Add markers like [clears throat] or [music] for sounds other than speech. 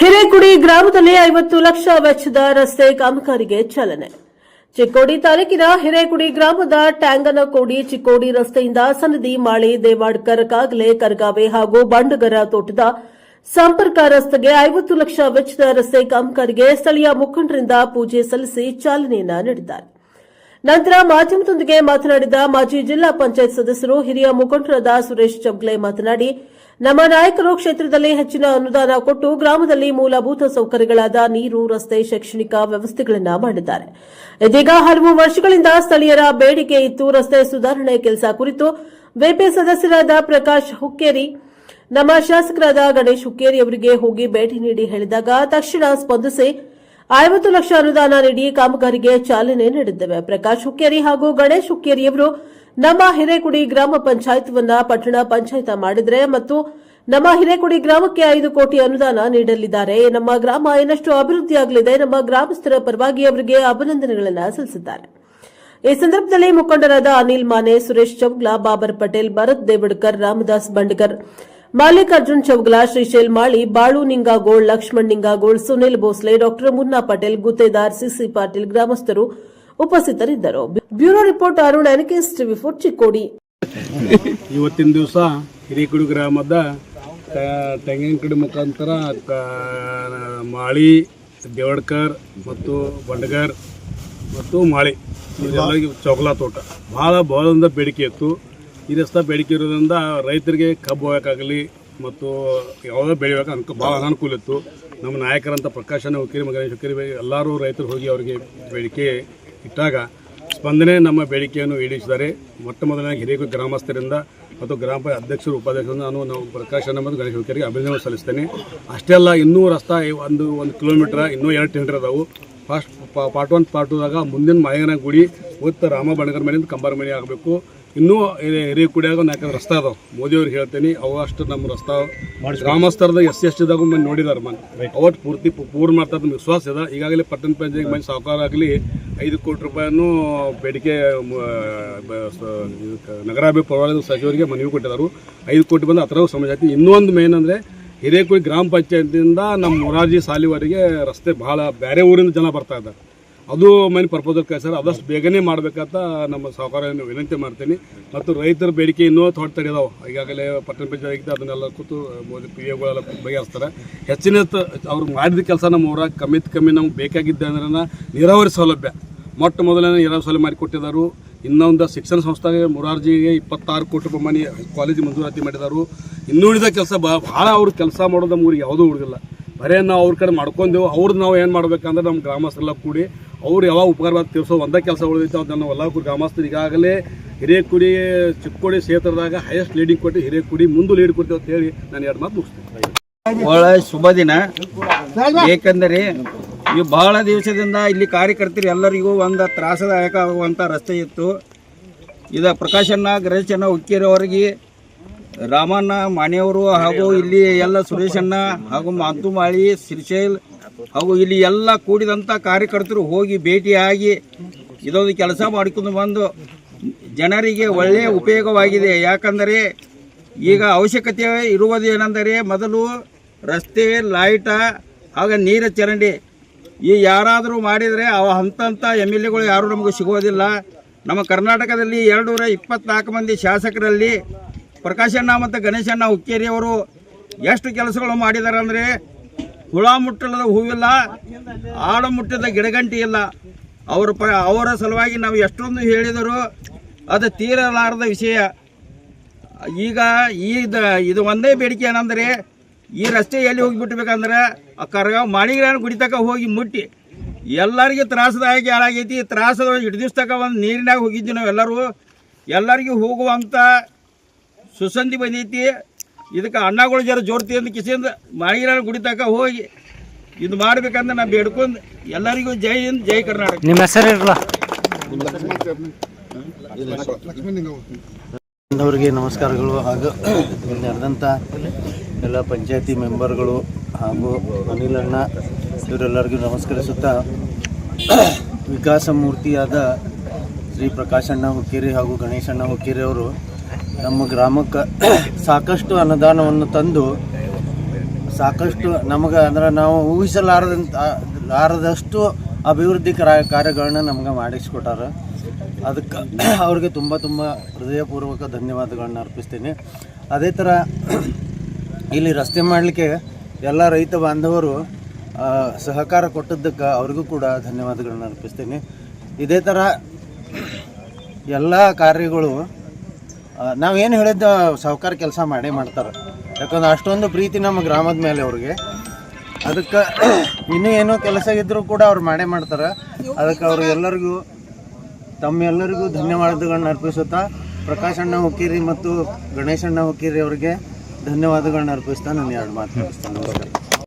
ಹಿರೇಗುಡಿ ಗ್ರಾಮದಲ್ಲಿ ಐವತ್ತು ಲಕ್ಷ ವೆಚ್ಚದ ರಸ್ತೆ ಕಾಮಗಾರಿಗೆ ಚಾಲನೆ. ಚಿಕ್ಕೋಡಿ ತಾಲೂಕಿನ ಹಿರೇಕುಡಿ ಗ್ರಾಮದ ಟ್ಯಾಂಗನಕೋಡಿ ಚಿಕ್ಕೋಡಿ ರಸ್ತೆಯಿಂದ ಸನದಿ ಮಾಳಿ ದೇವಾಡ್ಕರ್ ಕಾಗಲೆ ಕರ್ಗಾವೆ ಹಾಗೂ ಬಂಡಗರ ತೋಟದ ಸಂಪರ್ಕ ರಸ್ತೆಗೆ ಐವತ್ತು ಲಕ್ಷ ವೆಚ್ಚದ ರಸ್ತೆ ಕಾಮಗಾರಿಗೆ ಸ್ಥಳೀಯ ಮುಖಂಡರಿಂದ ಪೂಜೆ ಸಲ್ಲಿಸಿ ಚಾಲನೆಯನ್ನ ನೀಡಿದ್ದಾರೆ. ನಂತರ ಮಾಧ್ಯಮದೊಂದಿಗೆ ಮಾತನಾಡಿದ ಮಾಜಿ ಜಿಲ್ಲಾ ಪಂಚಾಯತ್ ಸದಸ್ಯರು ಹಿರಿಯ ಮುಖಂಡರಾದ ಸುರೇಶ್ ಚಬ್ಲೆ ಮಾತನಾಡಿ, ನಮ್ಮ ನಾಯಕರು ಕ್ಷೇತ್ರದಲ್ಲಿ ಹೆಚ್ಚಿನ ಅನುದಾನ ಕೊಟ್ಟು ಗ್ರಾಮದಲ್ಲಿ ಮೂಲಭೂತ ಸೌಕರ್ಯಗಳಾದ ನೀರು, ರಸ್ತೆ, ಶೈಕ್ಷಣಿಕ ವ್ಯವಸ್ಥೆಗಳನ್ನು ಮಾಡಿದ್ದಾರೆ. ಇದೀಗ ಹಲವು ವರ್ಷಗಳಿಂದ ಸ್ಥಳೀಯರ ಬೇಡಿಕೆ ಇತ್ತು. ರಸ್ತೆ ಸುಧಾರಣೆ ಕೆಲಸ ಕುರಿತು ವಿಪಿ ಸದಸ್ಯರಾದ ಪ್ರಕಾಶ್ ಹುಕ್ಕೇರಿ, ನಮ್ಮ ಶಾಸಕರಾದ ಗಣೇಶ್ ಹುಕ್ಕೇರಿ ಅವರಿಗೆ ಹೋಗಿ ಭೇಟಿ ನೀಡಿ ಹೇಳಿದಾಗ ತಕ್ಷಣ ಸ್ಪಂದಿಸಿ ಐವತ್ತು ಲಕ್ಷ ಅನುದಾನ ನೀಡಿ ಕಾಮಗಾರಿಗೆ ಚಾಲನೆ ನೀಡಿದ್ದೇವೆ. ಪ್ರಕಾಶ್ ಹುಕ್ಕೇರಿ ಹಾಗೂ ಗಣೇಶ್ ಹುಕ್ಕೇರಿಯವರು ನಮ್ಮ ಹಿರೇಕುಡಿ ಗ್ರಾಮ ಪಂಚಾಯತ್ವನ್ನ ಪಟ್ಟಣ ಪಂಚಾಯತ್ ಮಾಡಿದರೆ ಮತ್ತು ನಮ್ಮ ಹಿರೇಕುಡಿ ಗ್ರಾಮಕ್ಕೆ ಐದು ಕೋಟಿ ಅನುದಾನ ನೀಡಲಿದ್ದಾರೆ. ನಮ್ಮ ಗ್ರಾಮ ಇನ್ನಷ್ಟು ಅಭಿವೃದ್ಧಿಯಾಗಲಿದೆ ನಮ್ಮ ಗ್ರಾಮಸ್ಥರ ಪರವಾಗಿ ಅವರಿಗೆ ಅಭಿನಂದನೆಗಳನ್ನು ಸಲ್ಲಿಸಿದ್ದಾರೆ. ಈ ಸಂದರ್ಭದಲ್ಲಿ ಮುಖಂಡರಾದ ಅನಿಲ್ ಮಾನೆ, ಸುರೇಶ್ ಚೌಗ್ಲಾ, ಬಾಬರ್ ಪಟೇಲ್, ಭರತ್ ದೇವಡ್ಕರ್, ರಾಮದಾಸ್ ಬಂಡ್ಕರ್ ಮಲ್ಲಿಕಾರ್ಜುನ್ ಚೌಗ್ಲಾ, ಶ್ರೀಶೈಲ್ ಮಾಳಿ, ಬಾಳು ನಿಂಗಾಗೋಳ್, ಲಕ್ಷ್ಮಣ್ ನಿಂಗಾಗೋಳ್, ಸುನಿಲ್ ಭೋಸ್ಲೆ, ಡಾಕ್ಟರ್ ಮುನ್ನಾ ಪಟೇಲ್, ಗುತ್ತೇದಾರ್, ಸಿಸಿ ಪಾಟೀಲ್ ಗ್ರಾಮಸ್ಥರು ಉಪಸ್ಥಿತರಿದ್ದರು. Bureau report, Arun, NKS TV four Chikkodi. ಇವತ್ತಿನ ದಿವಸ ಹಿರೇಕುಡಿ ಗ್ರಾಮದ ತೆಂಗಿನಕಡಿ ತೆಂಗಿನ ಕಡೆ ಮುಖಾಂತರ ಮಾಳಿ, ದೇವಡ್ಕರ್ ಮತ್ತು ಬಂಡಗರ್ ಮತ್ತು ಮಾಳಿ. ಚೌಕಲಾ ತೋಟ. ಭಾಳ ಭಾಳದಿಂದ ಬೇಡಿಕೆ ಇತ್ತು. ರಸ್ತೆ ಬೇಡಿಕೆ ಇರೋದ್ರಿಂದ ರೈತರಿಗೆ ಕಬ್ಬು ಹೋಗೋಕ್ಕಾಗಲಿ ಮತ್ತು ಯಾವುದೋ ಬೆಳಿಬೇಕು ಅನ್ಕ, ಭಾಳ ಅನಾನುಕೂಲ ಇತ್ತು. ನಮ್ಮ ನಾಯಕರಂತ ಪ್ರಕಾಶನ ಹುಕ್ಕೇರಿ ಮಗನೇಶ್ ಹುಕ್ಕೇರಿ ಎಲ್ಲರೂ ರೈತರು ಹೋಗಿ ಅವರಿಗೆ ಬೇಡಿಕೆ ಇಟ್ಟಾಗ ಸ್ಪಂದನೆ ನಮ್ಮ ಬೇಡಿಕೆಯನ್ನು ಈಡೇರಿಸಿದ್ದಾರೆ. ಮೊಟ್ಟ ಮೊದಲನೇ ಹಿರಿಯ ಗ್ರಾಮಸ್ಥರಿಂದ ಮತ್ತು ಗ್ರಾಮ ಪಂಚಾಯತ್ ಅಧ್ಯಕ್ಷರು ಉಪಾಧ್ಯಕ್ಷರಿಂದ ನಾನು ನಾವು ಪ್ರಕಾಶನ ಮತ್ತು ಗಣೇಶ್ ಹುಕ್ಕೇರಿಗೆ ಅಭಿನಂದನೆ ಸಲ್ಲಿಸ್ತೇನೆ. ಅಷ್ಟೇ ಅಲ್ಲ, ಇನ್ನೂ ರಸ್ತೆ ಒಂದು ಒಂದು ಕಿಲೋಮೀಟ್ರ್, ಇನ್ನೂ ಎರಡು ಟೆಂಡರ್ ಅದಾವು ಫಸ್ಟ್ ಪಾರ್ಟ್ ಒನ್, ಪಾರ್ಟ್ ಟೂದಾಗ ಮುಂದಿನ ಮಾಯಗನ ಗುಡಿ ಮತ್ತು ರಾಮ ಬಣಗರ ಮನೆಯಿಂದ ಕಂಬಾರ ಮನೆ ಆಗಬೇಕು. ಇನ್ನೂ ಹಿರೇಕುಡಿಯಾಗ ನಾಲ್ಕು ರಸ್ತೆ ಅದಾವೆ. ಮೋದಿಯವ್ರಿಗೆ ಹೇಳ್ತೀನಿ ಅವು ಅಷ್ಟು ನಮ್ಮ ರಸ್ತೆ ಗ್ರಾಮಸ್ಥರದ ಎಸ್ ಎಸ್ ಟಿದಾಗ ಮಂದಿ ನೋಡಿದಾರೆ ಮನೆ. ಅವತ್ತು ಪೂರ್ತಿ ಪೂ- ಪೂರ್ಣ ಮಾಡ್ತಾರೆ ನಮ್ಗೆ ವಿಶ್ವಾಸ ಇದೆ. ಈಗಾಗಲೇ ಪಟ್ಟಣ ಪಂಚಾಯತ್ ಮನೆ ಸಾಹುಕಾರ ಆಗಲಿ ಐದು ಕೋಟಿ ರೂಪಾಯಿಯನ್ನು ಬೇಡಿಕೆ ಸ- ನಗರಾಭಿವೃದ್ಧಿ ಪರವಾಗಿ ಸಚಿವರಿಗೆ ಮನವಿ ಕೊಟ್ಟಿದ್ದಾರೆ. ಐದು ಕೋಟಿ ಬಂದು ಹತ್ರ ಸಮಸ್ಯೆ ಇನ್ನೂ ಇನ್ನೊಂದು ಮೇನ್ ಅಂದರೆ ಹಿರೇಕುಡಿ ಗ್ರಾಮ ಪಂಚಾಯತಿಯಿಂದ ನಮ್ಮ ಮೊರಾರ್ಜಿ ಸಾಲಿವರೆಗೆ ರಸ್ತೆ ಭಾಳ ಬೇರೆ ಊರಿಂದ ಜನ ಬರ್ತಾ ಇದ್ದಾರೆ. ಅದು ಮೈನ್ ಪ್ರಪೋಸಲ್ ಕಳಿಸ್ತಾರೆ ಆದಷ್ಟು ಬೇಗನೆ ಮಾಡಬೇಕಂತ ನಮ್ಮ ಸಹಕಾರ ವಿನಂತಿ ಮಾಡ್ತೀನಿ. ಮತ್ತು ರೈತರ ಬೇಡಿಕೆ ಇನ್ನೂ ತೊಡೆ ತಡೆಯದಾವೆ ಈಗಾಗಲೇ ಪಟ್ಟಣ ಪಂಚಾಯತ್ ಅದನ್ನೆಲ್ಲ ಕೂತು ಪಿ ಎಗಳೆಲ್ಲ ಬಗೆಹರಿಸ್ತಾರೆ. ಹೆಚ್ಚಿನ ಅವ್ರು ಮಾಡಿದ ಕೆಲಸ ನಮ್ಮ ಕಮ್ಮಿತ್ ಕಮ್ಮಿ ನಮ್ಗೆ ಬೇಕಾಗಿದ್ದೆ ಅಂದ್ರೆ ನೀರಾವರಿ ಸೌಲಭ್ಯ. ಮೊಟ್ಟ ಮೊದಲನೇ ನೀರಾವರಿ ಸೌಲಭ್ಯ ಮಾಡಿಕೊಟ್ಟಿದ್ದಾರೆ ಇನ್ನೊಂದು ಶಿಕ್ಷಣ ಸಂಸ್ಥೆಗೆ ಮುರಾರ್ಜಿಗೆ ಇಪ್ಪತ್ತಾರು ಕೋಟಿ ರೂಪಾಯಿ ಮನೆ ಕಾಲೇಜ್ ಮಂಜೂರಾತಿ ಮಾಡಿದಾರು. ಇನ್ನುಳಿದ ಕೆಲಸ ಭಾಳ ಅವರು ಕೆಲಸ ಮಾಡೋದು ನಮ್ಮ ಊರಿಗೆ ಯಾವುದೂ ಉಳಿದಿಲ್ಲ. ಬರೇ ನಾವು ಅವ್ರ ಕಡೆ ಮಾಡ್ಕೊಂಡೆವು. ಅವ್ರದ್ದು ನಾವು ಏನು ಮಾಡ್ಬೇಕಂದ್ರೆ ನಮ್ಮ ಗ್ರಾಮಸ್ಥರೆಲ್ಲ ಕೂಡಿ ಅವ್ರು ಯಾವಾಗ ಉಪಕಾರ ತಿಳಿಸೋ ಒಂದೇ ಕೆಲಸ ಉಳಿದೈತೆ ಅದನ್ನು ಎಲ್ಲ ಗ್ರಾಮಸ್ಥರು ಈಗಾಗಲೇ ಹಿರೇಕುಡಿ, ಚಿಕ್ಕೋಡಿ ಕ್ಷೇತ್ರದಾಗ ಹೈಯೆಸ್ಟ್ ಲೀಡಿಂಗ್ ಕೊಟ್ಟು ಹಿರೇಕುಡಿ ಮುಂದೆ ಲೀಡ್ ಕೊಡ್ತೀವಿ ಅಂತ ಹೇಳಿ ನಾನು ಎರಡು ಮಾತು ಬಹಳ ಶುಭ ದಿನ. ಏಕೆಂದರೆ ಈ ಬಹಳ ದಿವಸದಿಂದ ಇಲ್ಲಿ ಕಾರ್ಯಕರ್ತರು ಎಲ್ಲರಿಗೂ ಒಂದು ತ್ರಾಸದಾಯಕ ಆಗುವಂಥ ರಸ್ತೆ ಇತ್ತು. ಇದ ಪ್ರಕಾಶಣ್ಣ ಗಣೇಶಣ್ಣ ಹುಕ್ಕೇರಿ ರಾಮಣ್ಣ ಮಾಣಿಯವರು ಹಾಗೂ ಇಲ್ಲಿ ಎಲ್ಲ ಸುರೇಶಣ್ಣ ಹಾಗೂ ಮಾಂತುಮಾಳಿ ಸಿರಿಶೈಲ್ ಹಾಗೂ ಇಲ್ಲಿ ಎಲ್ಲ ಕೂಡಿದಂಥ ಕಾರ್ಯಕರ್ತರು ಹೋಗಿ ಭೇಟಿಯಾಗಿ ಇದೊಂದು ಕೆಲಸ ಮಾಡಿಕೊಂಡು ಬಂದು ಜನರಿಗೆ ಒಳ್ಳೆಯ ಉಪಯೋಗವಾಗಿದೆ. ಯಾಕಂದರೆ ಈಗ ಅವಶ್ಯಕತೆ ಇರುವುದು ಏನೆಂದರೆ ಮೊದಲು ರಸ್ತೆ ಲೈಟ ಹಾಗೂ ನೀರ ಚರಂಡಿ. ಈ ಯಾರಾದರೂ ಮಾಡಿದರೆ ಅವ ಹಂತ ಎಂ ಎಲ್ ಎಗಳು ಯಾರೂ ನಮಗೆ ಸಿಗೋದಿಲ್ಲ ನಮ್ಮ ಕರ್ನಾಟಕದಲ್ಲಿ ಎರಡುನೂರ ಇಪ್ಪತ್ನಾಲ್ಕು ಮಂದಿ ಶಾಸಕರಲ್ಲಿ ಪ್ರಕಾಶಣ್ಣ ಮತ್ತು ಗಣೇಶಣ್ಣ ಹುಕ್ಕೇರಿ ಅವರು ಎಷ್ಟು ಕೆಲಸಗಳು ಮಾಡಿದ್ದಾರೆ ಅಂದರೆ ಹುಳ ಮುಟ್ಟಲದ ಹೂವಿಲ್ಲ, ಆಳು ಮುಟ್ಟಿದ ಗಿಡಗಂಟಿ ಇಲ್ಲ. ಅವರ ಪ, ಅವರ ಸಲುವಾಗಿ ನಾವು ಎಷ್ಟೊಂದು ಹೇಳಿದರು ಅದು ತೀರಲಾರದ ವಿಷಯ. ಈಗ ಈ ಇದು ಒಂದೇ ಬೇಡಿಕೆ ಏನಂದರೆ ಈ ರಸ್ತೆ ಎಲ್ಲಿ ಹೋಗಿ ಬಿಟ್ಬೇಕಂದ್ರೆ ಆ ಕರ್ಗ ಮಾಳಿಗ್ರಾನ ಗುಡಿ ಹೋಗಿ ಮುಟ್ಟಿ. ಎಲ್ಲರಿಗೂ ತ್ರಾಸದಾಯಕ ಹಾಳಾಗೈತಿ. ತ್ರಾಸದ ಹಿಡಿದಿಸ್ತಕ ಒಂದು ನೀರಿನಾಗ ಹೋಗಿದ್ವಿ ನಾವೆಲ್ಲರೂ. ಎಲ್ಲರಿಗೂ ಹೋಗುವಂಥ ಸುಸಂಧಿ ಬಂದೈತಿ ಇದಕ್ಕೆ ಅಣ್ಣಗಳು ಜರ ಜೋರ್ತಿ ಅಂತ ಕಿಸಿಂದ ಮಾಳಿಗ್ರಾನ ಗುಡಿ ತಕ ಹೋಗಿ ಇದು ಮಾಡ್ಬೇಕಂದ್ರೆ ನಾ ಬೇಡ್ಕೊಂಡು ಎಲ್ಲರಿಗೂ ಜೈ ಹಿಂದ್ ಜೈ ಕರ್ನಾಟಕ. ನಿಮ್ಮ ಹೆಸರು ಇರಲ್ಲ ಅವರಿಗೆ ನಮಸ್ಕಾರಗಳು. ಹಾಗೂ ಇಲ್ಲಿ ನಡೆದಂಥ ಎಲ್ಲ ಪಂಚಾಯತಿ ಮೆಂಬರ್ಗಳು ಹಾಗೂ ಅನಿಲಣ್ಣ ಇವರೆಲ್ಲರಿಗೂ ನಮಸ್ಕರಿಸುತ್ತಾ ವಿಕಾಸ ಮೂರ್ತಿಯಾದ ಶ್ರೀ ಪ್ರಕಾಶಣ್ಣ ಹುಕ್ಕೇರಿ ಹಾಗೂ ಗಣೇಶಣ್ಣ ಹುಕ್ಕೇರಿ ಅವರು ನಮ್ಮ ಗ್ರಾಮಕ್ಕೆ ಸಾಕಷ್ಟು ಅನುದಾನವನ್ನು ತಂದು ಸಾಕಷ್ಟು ನಮಗೆ ಅಂದ್ರೆ ನಾವು ಊಹಿಸಲಾರದಂತ, ಲಾರದಷ್ಟು ಅಭಿವೃದ್ಧಿ ಕರ- ಕಾರ್ಯಗಳನ್ನ ನಮ್ಗೆ ಮಾಡಿಸ್ಕೊಟ್ಟಾರ. ಅದಕ್ಕೆ ಅವ್ರಿಗೆ ತುಂಬ ತುಂಬ ಹೃದಯಪೂರ್ವಕ ಧನ್ಯವಾದಗಳನ್ನ ಅರ್ಪಿಸ್ತೀನಿ. ಅದೇ ಥರ ಇಲ್ಲಿ ರಸ್ತೆ ಮಾಡಲಿಕ್ಕೆ ಎಲ್ಲ ರೈತ ಬಾಂಧವರು ಸಹಕಾರ ಕೊಟ್ಟದ್ದಕ್ಕೆ ಅವ್ರಿಗೂ ಕೂಡ ಧನ್ಯವಾದಗಳನ್ನ ಅರ್ಪಿಸ್ತೀನಿ. ಇದೇ ಥರ ಎಲ್ಲ ಕಾರ್ಯಗಳು ನಾವೇನು ಹೇಳಿದ್ದ, ಸಾವುಕಾರ ಕೆಲಸ ಮಾಡೇ ಮಾಡ್ತಾರೆ. ಯಾಕಂದ್ರೆ ಅಷ್ಟೊಂದು ಪ್ರೀತಿ ನಮ್ಮ ಗ್ರಾಮದ ಮೇಲೆ ಅವ್ರಿಗೆ. ಅದಕ್ಕೆ [clears throat] ಇನ್ನೂ ಏನೋ ಕೆಲಸ ಇದ್ದರೂ ಕೂಡ ಅವ್ರು ಮಾಡೇ ಮಾಡ್ತಾರೆ. ಅದಕ್ಕೆ ಅವರು ಎಲ್ಲರಿಗೂ, ತಮ್ಮೆಲ್ಲರಿಗೂ ಧನ್ಯವಾದಗಳನ್ನ ಅರ್ಪಿಸುತ್ತಾ, ಪ್ರಕಾಶ್ ಅಣ್ಣ ಹುಕ್ಕೇರಿ ಮತ್ತು ಗಣೇಶಣ್ಣ ಹುಕ್ಕೇರಿ ಅವರಿಗೆ ಧನ್ಯವಾದಗಳನ್ನ ಅರ್ಪಿಸ್ತಾ ನಾನು ಎರಡು ಮಾತು ನಮಸ್ಕಾರ.